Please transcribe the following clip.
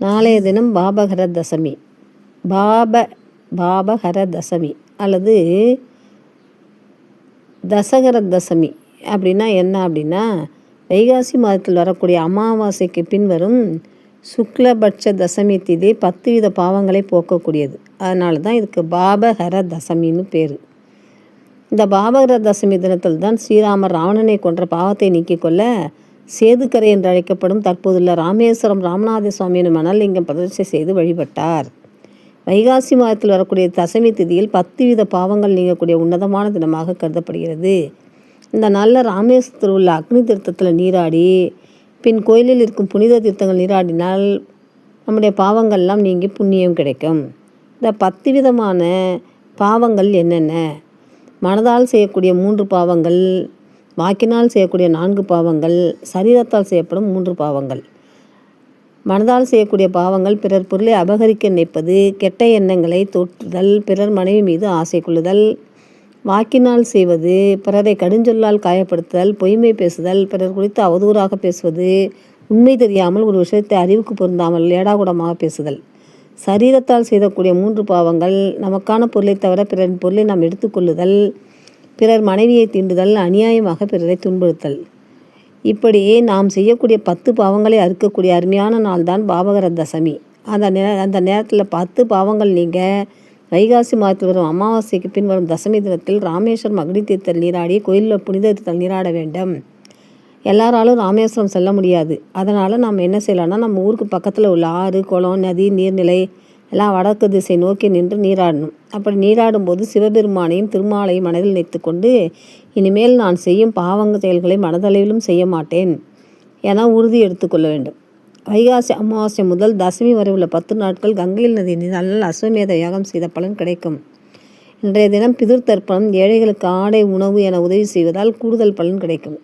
நாளைய தினம் பாபகர தசமி பாப பாபகர தசமி அல்லது தசகர தசமி அப்படின்னா என்ன அப்படின்னா வைகாசி மாதத்தில் வரக்கூடிய அமாவாசைக்கு பின்வரும் சுக்லபட்ச தசமி திதி பத்து வித பாவங்களை போக்கக்கூடியது. அதனால தான் இதுக்கு பாபகர தசமின்னு பேர். இந்த பாபகர தசமி தினத்தில் தான் ஸ்ரீராமர் ராவணனை கொன்ற பாவத்தை நீக்கிக் கொள்ள சேதுக்கரை என்று அழைக்கப்படும் தற்போதுள்ள ராமேஸ்வரம் ராமநாத சுவாமி சுவாமியின் மணலிங்கம் பிரதிஷ்டை செய்து வழிபட்டார். வைகாசி மாதத்தில் வரக்கூடிய தசமி திதியில் பத்து வித பாவங்கள் நீங்கக்கூடிய உன்னதமான தினமாக கருதப்படுகிறது. இந்த நல்ல ராமேஸ்வரத்தில் உள்ள அக்னி தீர்த்தத்தில் நீராடி பின் கோயிலில் இருக்கும் புனித தீர்த்தங்கள் நீராடினால் நம்முடைய பாவங்கள்லாம் நீங்கி புண்ணியம் கிடைக்கும். இந்த பத்து விதமான பாவங்கள் என்னென்ன? மனதால் செய்யக்கூடிய மூன்று பாவங்கள் வாக்கினால் செய்யக்கூடிய நான்கு பாவங்கள் சரீரத்தால் செய்யப்படும் மூன்று பாவங்கள். மனதால் செய்யக்கூடிய பாவங்கள் பிறர் பொருளை அபகரிக்க நினைப்பது கெட்ட எண்ணங்களை தோற்றுதல் பிறர் மனைவி மீது ஆசை கொள்ளுதல். வாக்கினால் செய்வது பிறரை கடுஞ்சொல்லால் காயப்படுத்துதல் பொய்மை பேசுதல் பிறர் குறித்து அவதூறாக பேசுவது உண்மை தெரியாமல் ஒரு விஷயத்தை அறிவுக்கு பொருந்தாமல் ஏடாகுடமாக பேசுதல். சரீரத்தால் செய்யக்கூடிய மூன்று பாவங்கள் நமக்கான பொருளை தவிர பிறரின் பொருளை நாம் எடுத்துக்கொள்ளுதல் பிறர் மனைவியை தீண்டுதல் அநியாயமாக பிறரை துன்புறுத்தல். இப்படியே நாம் செய்யக்கூடிய பத்து பாவங்களை அறுக்கக்கூடிய அருமையான நாள் தான் பாபகர தசமி அந்த நே அந்த நேரத்தில் பத்து பாவங்கள் நீங்கள் வைகாசி மாதத்தில் வரும் அமாவாசைக்கு பின் வரும் தசமி தினத்தில் ராமேஸ்வரம் அக்னி தீர்த்தல் நீராடி கோயிலில் புனித தீர்த்தல் நீராட வேண்டும். எல்லாராலும் ராமேஸ்வரம் செல்ல முடியாது. அதனால் நம்ம என்ன செய்யலாம்னா நம்ம ஊருக்கு பக்கத்தில் உள்ள ஆறு குளம் நதி நீர்நிலை எல்லாம் வடக்கு திசை நோக்கி நின்று நீராடணும். அப்படி நீராடும் போது சிவபெருமானையும் திருமாலையும் மனதில் நினைத்து கொண்டு இனிமேல் நான் செய்யும் பாவங்க செயல்களை மனதளவிலும் செய்ய மாட்டேன் என உறுதி எடுத்துக்கொள்ள வேண்டும். வைகாசி அமாவாசை முதல் தசமி வரை உள்ள பத்து நாட்கள் கங்கையில் நதி நல்ல அஸ்வமேத யாகம் செய்த பலன் கிடைக்கும். இன்றைய தினம் பிதிர் தர்ப்பணம் ஏழைகளுக்கு ஆடை உணவு என உதவி செய்வதால் கூடுதல் பலன் கிடைக்கும்.